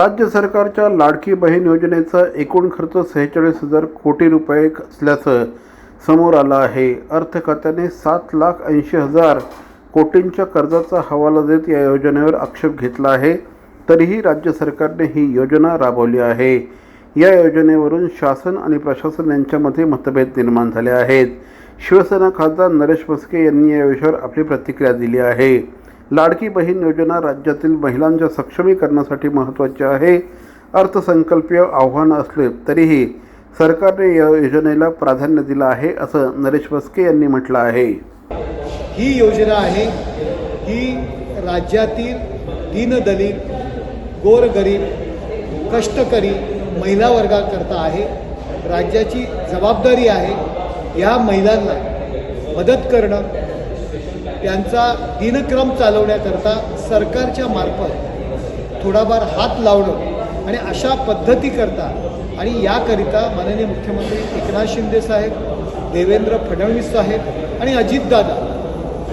राज्य सरकारच्या लाडकी बहीण योजनेचा एकूण खर्च सेहेचाळीस हजार कोटी रुपये असल्याचं समोर आलं आहे. अर्थ खात्याने सात लाख ऐंशी हजार कोटींच्या कर्जाचा हवाला देत या योजनेवर आक्षेप घेतला आहे. तरीही राज्य सरकारने ही योजना राबवली आहे. या योजनेवरून शासन आणि प्रशासन यांच्यामध्ये मतभेद निर्माण झाले आहेत. शिवसेना खासदार नरेश मस्के यांनी या विषयावर आपली प्रतिक्रिया दिली आहे. लाडकी बहीण योजना राज्यातील महिलांच्या सक्षमीकरणासाठी महत्त्वाची आहे. अर्थसंकल्पीय आव्हान असले तरीही सरकारने या योजनेला प्राधान्य दिलं आहे असं नरेश बस्के यांनी म्हटलं आहे. ही योजना आहे ही राज्यातील दीनदलित गोरगरीब कष्टकरी महिला वर्गाकरता आहे. राज्याची जबाबदारी आहे या महिलांना मदत करणं त्यांचा दिनक्रम चालवण्याकरता सरकारच्या मार्फत थोडाफार हात लावणं आणि अशा पद्धतीकरता आणि याकरिता माननीय मुख्यमंत्री एकनाथ शिंदे साहेब देवेंद्र फडणवीस साहेब आणि अजितदादा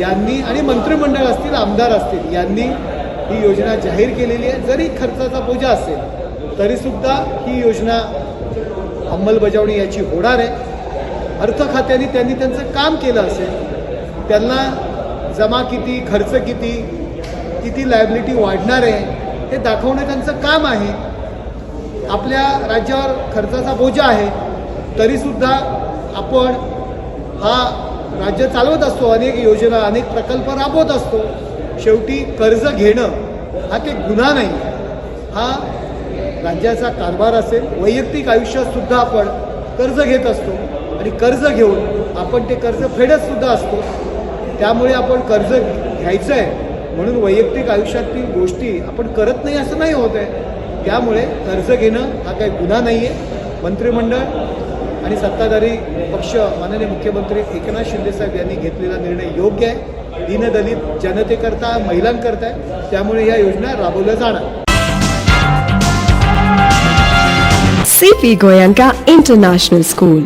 यांनी आणि मंत्रिमंडळ असतील आमदार असतील यांनी ही योजना जाहीर केलेली आहे. जरी खर्चाचा बोजा असेल तरीसुद्धा ही योजना अंमलबजावणी याची होणार आहे. अर्थ खात्याने त्यांनी त्यांचं काम केलं असेल त्यांना जमा किती खर्च किती किती लायबिलिटी वाढणार आहे हे दाखवणं त्यांचं काम आहे. आपल्या राज्यावर खर्चाचा बोजा आहे तरीसुद्धा आपण हा राज्य चालवत असतो अनेक योजना अनेक प्रकल्प राबवत असतो. शेवटी कर्ज घेणं हा काही गुन्हा नाही. हा राज्याचा कारभार असेल वैयक्तिक आयुष्यातसुद्धा आपण कर्ज घेत असतो. आणि कर्ज घेऊन आपण ते कर्ज फेडतसुद्धा असतो. त्यामुळे आपण कर्ज घ्यायचं आहे म्हणून वैयक्तिक आयुष्यातील गोष्टी आपण करत नाही असं नाही होत आहे. त्यामुळे कर्ज घेणं हा काही गुन्हा नाही आहे मंत्रिमंडळ आणि सत्ताधारी पक्ष माननीय मुख्यमंत्री एकनाथ शिंदेसाहेब यांनी घेतलेला निर्णय योग्य आहे. दीनदलित जनतेकरता महिलांकरता आहे. त्यामुळे या योजना राबवल्या जाणार. CP Goenka international school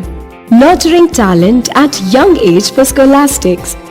nurturing talent at young age for scholastics,